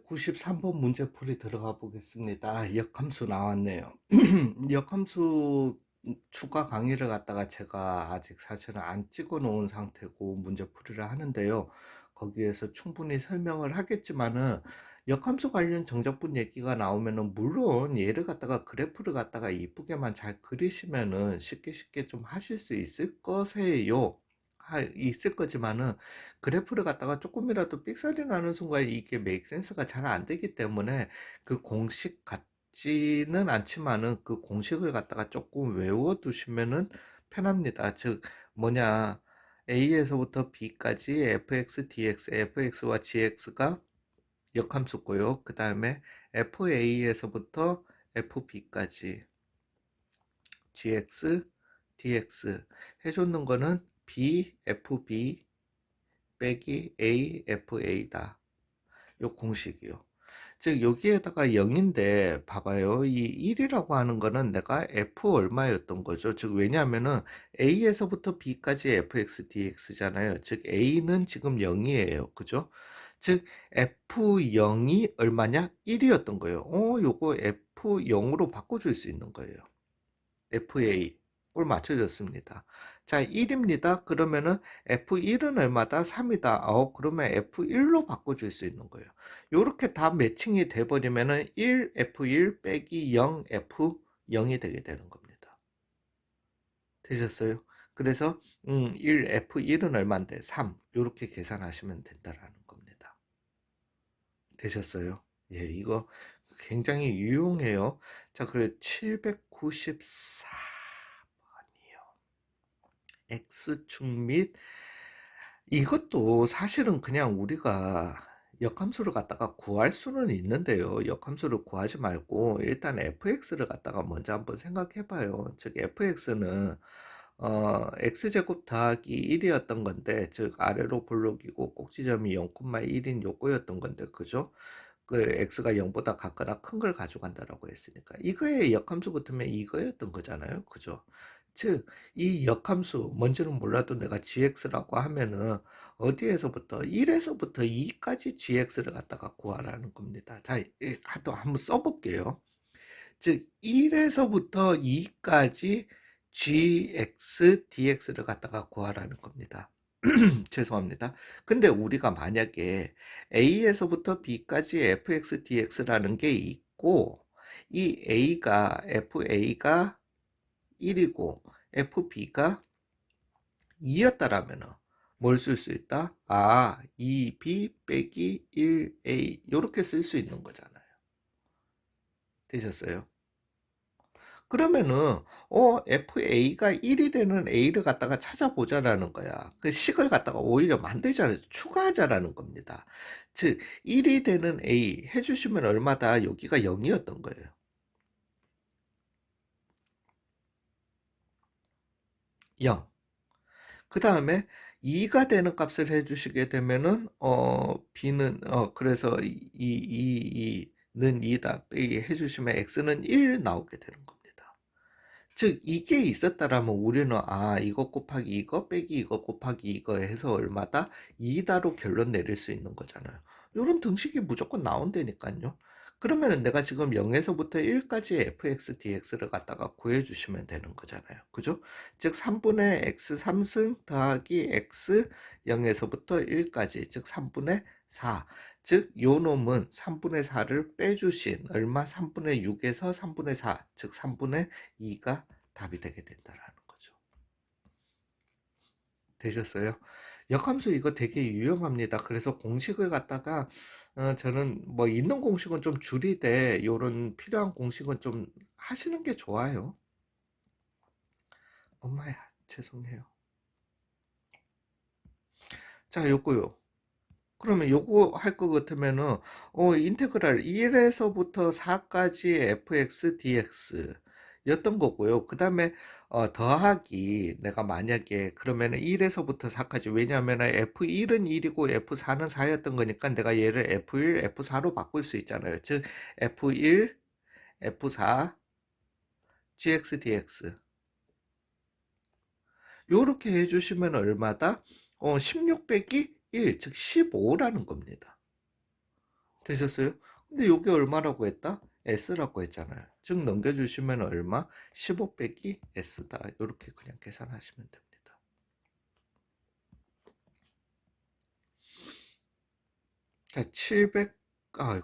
793번 문제풀이 들어가 보겠습니다. 역함수 나왔네요. 역함수 추가 강의를 갖다가 제가 아직 사실은 안 찍어 놓은 상태고 문제풀이를 하는데요. 거기에서 충분히 설명을 하겠지만은 역함수 관련 정적분 얘기가 나오면은 물론 얘를 갖다가 그래프를 갖다가 이쁘게만 잘 그리시면은 쉽게 쉽게 좀 하실 수 있을 거세요. 할 있을 거지만은 그래프를 갖다가 조금이라도 삑사리 나는 순간 이게 메이크 센스가 잘 안 되기 때문에 그 공식 같지는 않지만은 그 공식을 갖다가 조금 외워 두시면은 편합니다. 즉 뭐냐 A에서부터 B까지 fx, dx, fx와 gx가 역함수고요. 그 다음에 FA에서부터 FB까지 GX, DX 해줬는 거는 BFB 빼기 AFA다. 요 공식이요. 즉 여기에다가 0인데 봐봐요. 이 1이라고 하는 거는 내가 F 얼마였던 거죠. 즉 왜냐하면은 A에서부터 B까지 fx dx잖아요. 즉 A는 지금 0이에요. 그죠? 즉 F0이 얼마냐? 1이었던 거예요. 어, 요거 F0으로 바꿔 줄 수 있는 거예요. FA 꼴 맞춰졌습니다. 자, 1입니다. 그러면은 F1은 얼마다? 3이다. 어, 그러면 F1로 바꿔줄 수 있는 거예요. 요렇게 다 매칭이 돼버리면은 1, F1 빼기 0, F0이 되게 되는 겁니다. 되셨어요? 그래서 음, 1, F1은 얼마인데? 3. 요렇게 계산하시면 된다라는 겁니다. 되셨어요? 예, 이거 굉장히 유용해요. 자, 그래 794 x축 및 이것도 사실은 그냥 우리가 역함수를 갖다가 구할 수는 있는데요. 역함수를 구하지 말고 일단 fx를 갖다가 먼저 한번 생각해 봐요. 즉 fx는 어, x제곱 더하기 1이었던 건데 즉 아래로 볼록이고 꼭지점이 0,1인 요거였던 건데 그죠? 그 x가 0보다 같거나 큰 걸 가져간다라고 했으니까 이거의 역함수 같으면 이거였던 거잖아요. 그죠? 즉, 이 역함수, 뭔지는 몰라도 내가 gx라고 하면은 어디에서부터 1에서부터 2까지 gx를 갖다가 구하라는 겁니다. 자, 또 한번 써볼게요. 즉, 1에서부터 2까지 gx, dx를 갖다가 구하라는 겁니다. 죄송합니다. 근데 우리가 만약에 a에서부터 b까지 fx, dx라는 게 있고, 이 a가, fa가 1이고 FB가 2였다라면 뭘 쓸 수 있다? 아, 2B 빼기 1A 이렇게 쓸 수 있는 거잖아요. 되셨어요? 그러면은 어 FA가 1이 되는 A를 갖다가 찾아보자라는 거야. 그 식을 갖다가 오히려 만들자는 추가하자라는 겁니다. 즉 1이 되는 A 해주시면 얼마다 여기가 0이었던 거예요. 0. 그 다음에 2가 되는 값을 해주시게 되면은 어 b는 어 그래서 2, 2, 2는 2다 빼기 해주시면 x는 1 나오게 되는 겁니다. 즉 이게 있었다라면 우리는 아 이거 곱하기 이거 빼기 이거 곱하기 이거 해서 얼마다 2다로 결론 내릴 수 있는 거잖아요. 이런 등식이 무조건 나온다니까요. 그러면 내가 지금 0에서부터 1까지 fx dx를 갖다가 구해주시면 되는 거잖아요. 그죠? 즉 3분의 x 3승 더하기 x 0에서부터 1까지 즉 3분의 4. 즉 요 놈은 3분의 4를 빼주신 얼마 3분의 6에서 3분의 4. 즉 3분의 2가 답이 되게 된다라는 거죠. 되셨어요? 역함수 이거 되게 유용합니다. 그래서 공식을 갖다가 어, 저는 뭐 있는 공식은 좀 줄이되 요런 필요한 공식은 좀 하시는 게 좋아요. 엄마야, 죄송해요. 자, 요거요. 그러면 요거 할 것 같으면은 어 인테그랄 1에서부터 4까지 fx dx 였던 거고요. 그 다음에 어, 더하기 내가 만약에 그러면 1에서부터 4까지 왜냐하면 F1은 1이고 F4는 4였던 거니까 내가 얘를 F1, F4로 바꿀 수 있잖아요. 즉 F1, F4, GX, DX 요렇게 해주시면 얼마다? 어, 16 빼기 1, 즉 15라는 겁니다. 되셨어요? 근데 요게 얼마라고 했다? S라고 했잖아요. 즉 넘겨주시면 얼마? 15 빼기 S다. 이렇게 그냥 계산하시면 됩니다. 자, 700, 아,